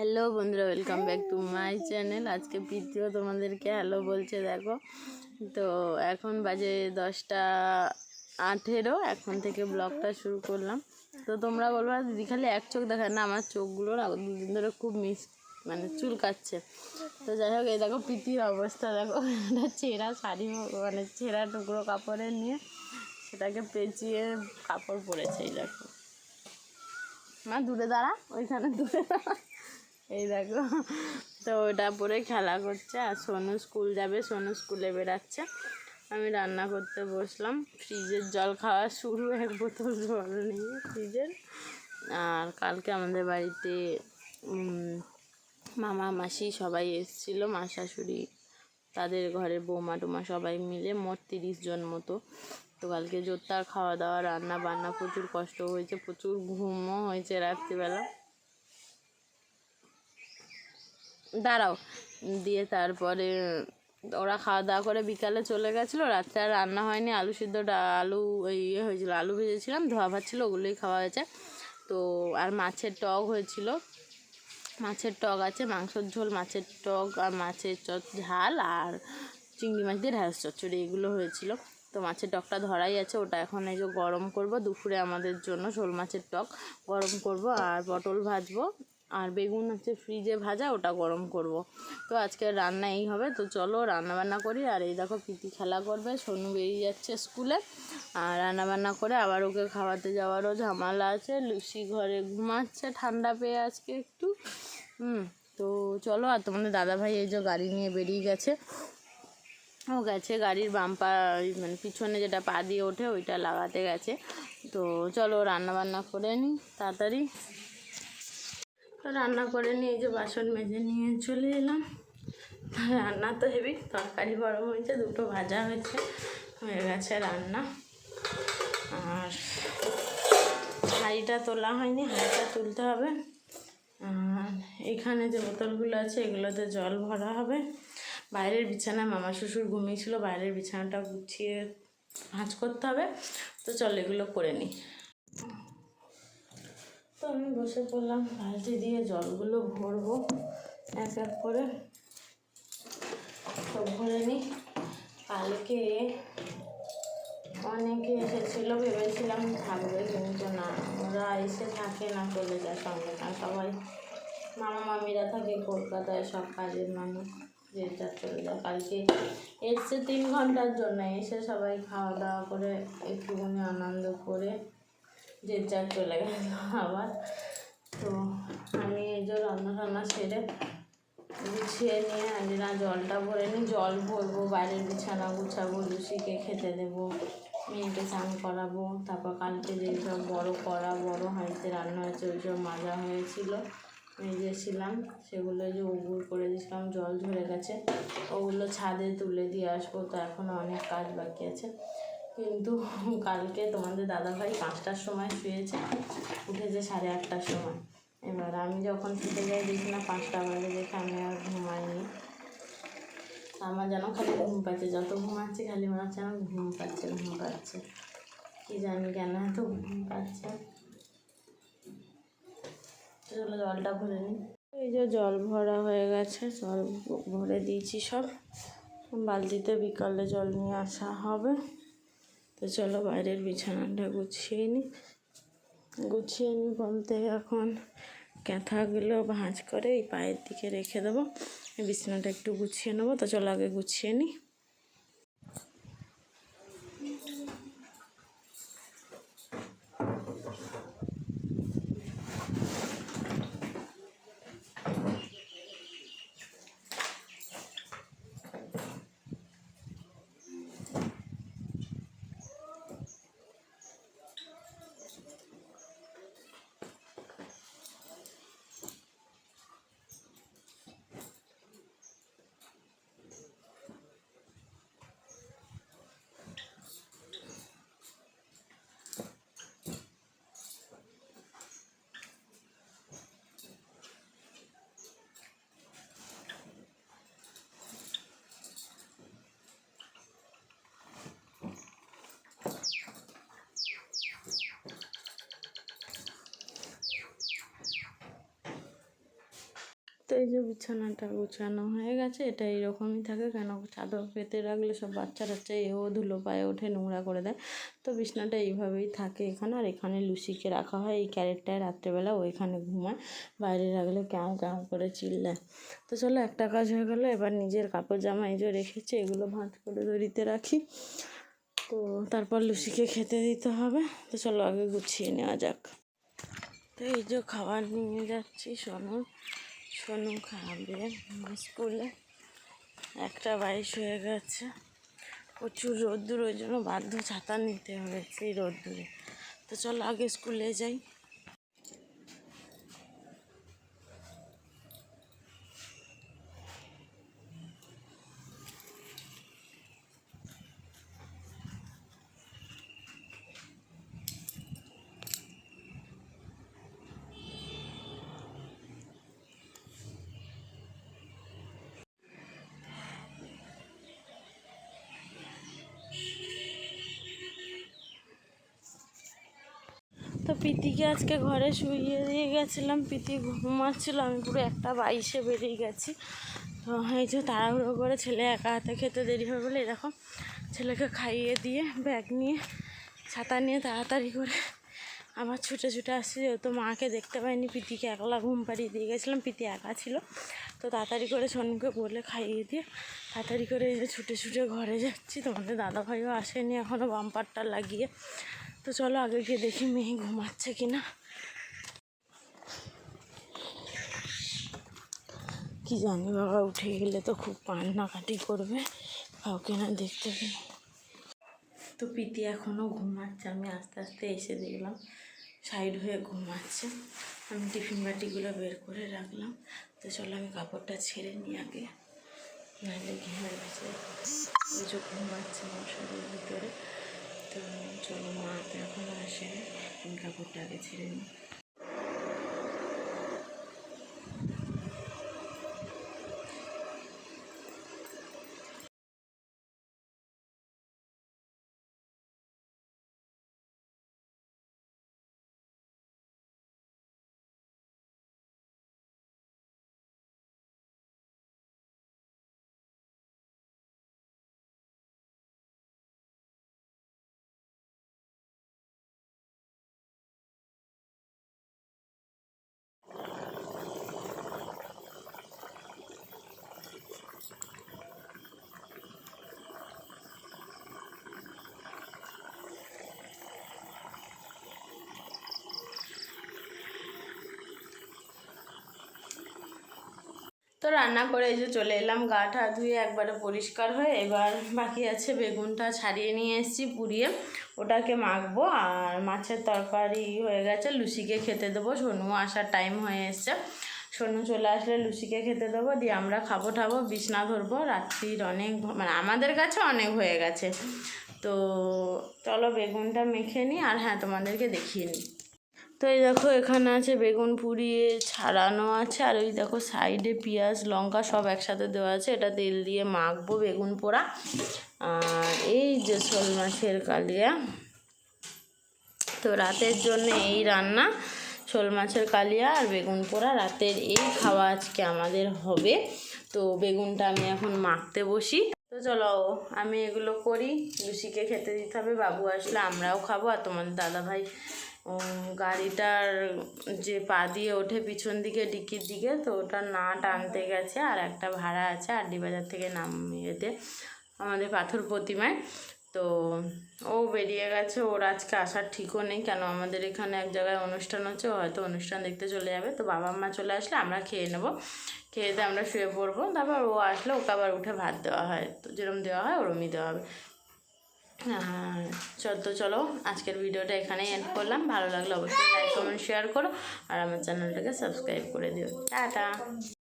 Hello বন্ধুরা welcome back to my channel আজকে প্রীতিও তোমাদেরকে হ্যালো বলছে দেখো। তো এখন বাজে দশটা আঠেরো এখন থেকে ব্লগটা শুরু করলাম। তো তোমরা বলবা দিদি খালি এক চোখ দেখায় না আমার চোখগুলো না দুদিন ধরে খুব মিস মানে চুলকাচ্ছে। তো যাই হোক এই দেখো প্রীতির অবস্থা দেখো। একটা ছেঁড়া শাড়ি মানে ছেঁড়া টুকরো কাপড়ের নিয়ে সেটাকে পেঁচিয়ে কাপড় পরেছে এই দেখো। মা দূরে দাঁড়া ওইখানে দূরে দাঁড়া। এই দেখো। তো ওটা পরে খেলা করছে আর সোনু স্কুল যাবে, সোনু স্কুলে বেরাচ্ছে আমি রান্না করতে বসলাম। ফ্রিজের জল খাওয়া শুরু, এক বোতল জল নিয়ে ফ্রিজের। আর কালকে আমাদের বাড়িতে মামা, মাসি সবাই এসেছিল, মা, শাশুড়ি, তাদের ঘরে বৌমা, টুমা সবাই মিলে মোট তিরিশ জন মতো। তো কালকে জোরদার খাওয়া দাওয়া রান্না বান্না প্রচুর কষ্ট হয়েছে, প্রচুর ঘুমও হয়েছে রাত্রিবেলা। দাঁড়াও। দিয়ে তারপরে ওরা খাওয়া দাওয়া করে বিকালে চলে গেছিল। রাত্রে আর রান্না হয়নি। আলু সিদ্ধটা আলু ইয়ে হয়েছিলো, আলু ভেজেছিলাম, ধোয়া ভাত ছিল, ওগুলোই খাওয়া হয়েছে। তো আর মাছের টক হয়েছিল। মাছের টক আছে, মাংসর ঝোল, মাছের টক আর মাছের চট ঝাল আর চিংড়ি মাছ দিয়ে ঢ্যাঁড়স চচ্চড়ি, এগুলো হয়েছিল। তো মাছের টকটা ধরাই আছে, ওটা এখন এই যে গরম করব, দুপুরে আমাদের জন্য শোল মাছের টক গরম করব আর পটল ভাজবো। আর বেগুন হচ্ছে ফ্রিজে ভাজা, ওটা গরম করব। তো আজকে রান্না এই হবে। তো চলো রান্না বান্না করি। আর এই দেখো প্রীতি খেলা করবে, সোনু বেরিয়ে যাচ্ছে স্কুলে। আর রান্না বান্না করে আবার ওকে খাওয়াতে যাওয়ারও ঝামেলা আছে। লুসি ঘরে ঘুমাচ্ছে ঠান্ডা পেয়ে আজকে একটু। হুম, তো চলো, আর তোমাদের দাদাভাই এই যে গাড়ি নিয়ে বেরিয়ে গেছে। ও গেছে গাড়ির বাম্পার মানে পিছনে যেটা পা দিয়ে ওঠে, ওইটা লাগাতে গেছে। তো চলো রান্না বান্না করে নিই, তাড়াতাড়ি। রান্না করে নিয়ে যে বাসন মেজে নিয়ে চলে এলাম। রান্না তো হেভি, তরকারি গরম হয়েছে, দুটো ভাজা হয়েছে, হয়ে গেছে রান্না। আর হাঁড়িটা তোলা হয়নি, হাঁড়িটা তুলতে হবে। আর এখানে যে বোতলগুলো আছে, এগুলোতে জল ভরা হবে। বাইরের বিছানায় মামা শ্বশুর ঘুমিয়েছিল, বাইরের বিছানাটা গুছিয়ে ভাঁজ করতে হবে। তো চল এগুলো করে নিই। তো আমি বসে পড়লাম, বালতি দিয়ে জলগুলো ভরবো। এক এক করে। তো ভরে নিই কালকে অনেকে এসেছিল, ভেবেছিলাম থাকবে, কিন্তু না, ওরা এসে থাকে না, চলে যায় সঙ্গে। না সবাই মামা মামিরা থাকে কলকাতায়, সব কাজের মানুষ, যে যার চলে যায়। কালকে এসছে তিন ঘণ্টার জন্য, এসে সবাই খাওয়া দাওয়া করে, একটুখানি আনন্দ করে যে যার চলে গেল আবার। তো আমি এই যে রান্না টান্না সেরে গুছিয়ে নিয়ে আগে না জলটা ভরে নিই। জল ভরবো, বাইরের বিছানা গুছাবো, লুচিকে খেতে দেবো, মেয়েকে স্নান করাবো, তারপর কালকে যে সব বড়ো কড়া, বড়ো হাঁড়িতে রান্না হয়েছে, ওই সব মাজা হয়েছিল। মেজেছিলাম সেগুলো যে উগুর করে দিয়েছিলাম, জল ঝরে গেছে। ওগুলো ছাদে তুলে দিয়ে আসব, তো এখনও অনেক কাজ বাকি আছে। কিন্তু কালকে তোমাদের দাদাভাই পাঁচটার সময় শুয়েছে, উঠেছে সাড়ে আটটার সময়। এবার আমি যখন শুতে যাই, দেখি না পাঁচটা বাজে, দেখে আমি আর ঘুমাইনি। আমার যেন খালি ঘুম পাচ্ছে, যত ঘুমাচ্ছে খালি মনে হচ্ছে আমার ঘুম পাচ্ছে ঘুম পাচ্ছে। কি জানি কেন এত ঘুম পাচ্ছে। চলো জলটা ভরে নিই এই যে জল ভরা হয়ে গেছে, জল ভরে দিয়েছি সব। বালতিতে বিকালে জল নিয়ে আসা হবে। তো চলো বাইরের বিছানাটা গুছিয়ে নিই গুছিয়ে নিই বলতে এখন ক্যাথাগুলো ভাঁজ করে এই পায়ের দিকে রেখে দেবো। বিছানাটা একটু গুছিয়ে নেব। তো চলো আগে গুছিয়ে নিই এই যে বিছানাটা গোছানো হয়ে গেছে, এটা এইরকমই থাকে, কেন চাদর পেতে রাখলে সব বাচ্চা টাচ্চা এও ধুলো পায়ে ওঠে, নোংরা করে দেয়। তো বিছানাটা এইভাবেই থাকে এখানে, আর এখানে লুসিকে রাখা হয়, এই ক্যারেটটায় রাত্রেবেলা ও এখানে ঘুমায়, বাইরে রাখলে কেমন কেমন করে চিল্লায়। তো চলো একটা কাজ হয়ে গেলো, এবার নিজের কাপড় জামা এই যে রেখেছি, এগুলো ভাঁজ করে দড়িতে রাখি। তো তারপর লুসিকে খেতে দিতে হবে, তো চলো আগে গুছিয়ে নেওয়া যাক। তো এই যে খাবার নিয়ে যাচ্ছি সোনু সোনু খাবে স্কুলে। একটা বাইশ হয়ে গেছে। প্রচুর রোদ্দুর, ওই জন্য বাধ্য ছাতা নিতে হয়েছে এই রোদ্দুরে। তো চলো আগে স্কুলে যাই। প্রীতিকে আজকে ঘরে শুয়ে দিয়ে গেছিলাম। প্রীতি ঘুমাচ্ছিল, আমি পুরো একটা বাইশে বেরিয়ে গেছি। তো এই যে তাড়াহুড়ো করে ছেলে একা হাতে খেতে দেরি হবে বলে এরকম ছেলেকে খাইয়ে দিয়ে ব্যাগ নিয়ে, ছাতা নিয়ে তাড়াতাড়ি করে আবার ছুটে ছুটে আসছি, যেহেতু মাকে দেখতে পাইনি, প্রীতিকে একলা ঘুম পাড়িয়ে দিয়ে গেছিলাম, প্রীতি একা ছিল। তো তাড়াতাড়ি করে সোনুকে বলে খাইয়ে দিয়ে তাড়াতাড়ি করে এই যে ছুটে ছুটে ঘরে যাচ্ছি। তোমাদের দাদা ভাইও আসেনি এখনও বাম্পারটা লাগিয়ে। তো চলো আগে গিয়ে দেখি মেয়ে ঘুমাচ্ছে কি না কি জানি বাবা, উঠে গেলে তো খুব কান্নাকাটি করবে, কাউকে না দেখতে পেলে। তো প্রীতি এখনও ঘুমাচ্ছে, আমি আস্তে আস্তে এসে দেখলাম। সাইড হয়ে ঘুমাচ্ছে। আমি টিফিন বাটিগুলো বের করে রাখলাম। তো চলো আমি কাপড়টা ছেড়ে নিই আগে। নাহলে ঘেমে গেছে কিছু ঘুমাচ্ছে মশারির ভিতরে। তো চলো মা তো এখনও আসেনি আমি কাপড়টা আগে ছেড়ে নিই। তো রান্না করে এই যে চলে এলাম, গা ঠা ধুয়ে একবারে পরিষ্কার হয়ে এবার বাকি আছে বেগুনটা ছাড়িয়ে নিয়ে এসেছি পুড়িয়ে। ওটাকে মাখবো আর মাছের তরকারি হয়ে গেছে, লুচিকে খেতে দেবো। সোনু আসার টাইম হয়ে এসছে। সোনু চলে আসলে লুচিকে খেতে দেবো, দিয়ে আমরা খাব ঠাবো, বিছনা ধরবো। রাত্রির অনেক মানে আমাদের কাছে অনেক হয়ে গেছে। তো চলো বেগুনটা মেখে নিই, আর হ্যাঁ তোমাদেরকে দেখিয়ে নিই। তো এই দেখো এখানে আছে বেগুন পুড়িয়ে ছাড়ানো আছে, আর ওই দেখো সাইডে পেঁয়াজ, লঙ্কা সব একসাথে দেওয়া আছে। এটা তেল দিয়ে মাখবো বেগুন পোড়া। আর এই যে শোল মাছের কালিয়া। তো রাতের জন্য এই রান্না, শোল মাছের কালিয়া আর বেগুন পোড়া। রাতের এই খাওয়া আজকে আমাদের হবে। তো বেগুনটা আমি এখন মাখতে বসি। তো চলো, আমি এগুলো করি। লুচিকে খেতে দিতে হবে, বাবু আসলে আমরাও খাব, আর তোমাদের দাদা ভাই গাড়িটার যে পা দিয়ে ওঠে পিছন দিকে, ডিকির দিকে, তো ওটা না টানতে গেছে আর একটা ভাড়া আছে আড্ডি বাজার থেকে নামিয়েতে আমাদের পাথর প্রতিমায়। তো ও বেরিয়ে গেছে, ওর আজকে আসার ঠিকও নেই, কেন আমাদের এখানে এক জায়গায় অনুষ্ঠান হচ্ছে হয়তো অনুষ্ঠান দেখতে চলে যাবে। তো বাবা মা চলে আসলে আমরা খেয়ে নেব। খেয়ে দিয়ে আমরা শুয়ে পড়ব, তারপর ও আসলে ওকে আবার উঠে ভাত দেওয়া হয়, তো যেরকম দেওয়া হয় ওরমই দেওয়া হবে। চল তো চলো, আজকের ভিডিওটা এখানেই এন্ড করলাম। ভালো লাগলে অবশ্যই লাইক কমেন্ট শেয়ার করো। আর আমার চ্যানেলটাকে সাবস্ক্রাইব করে দিও। টাটা।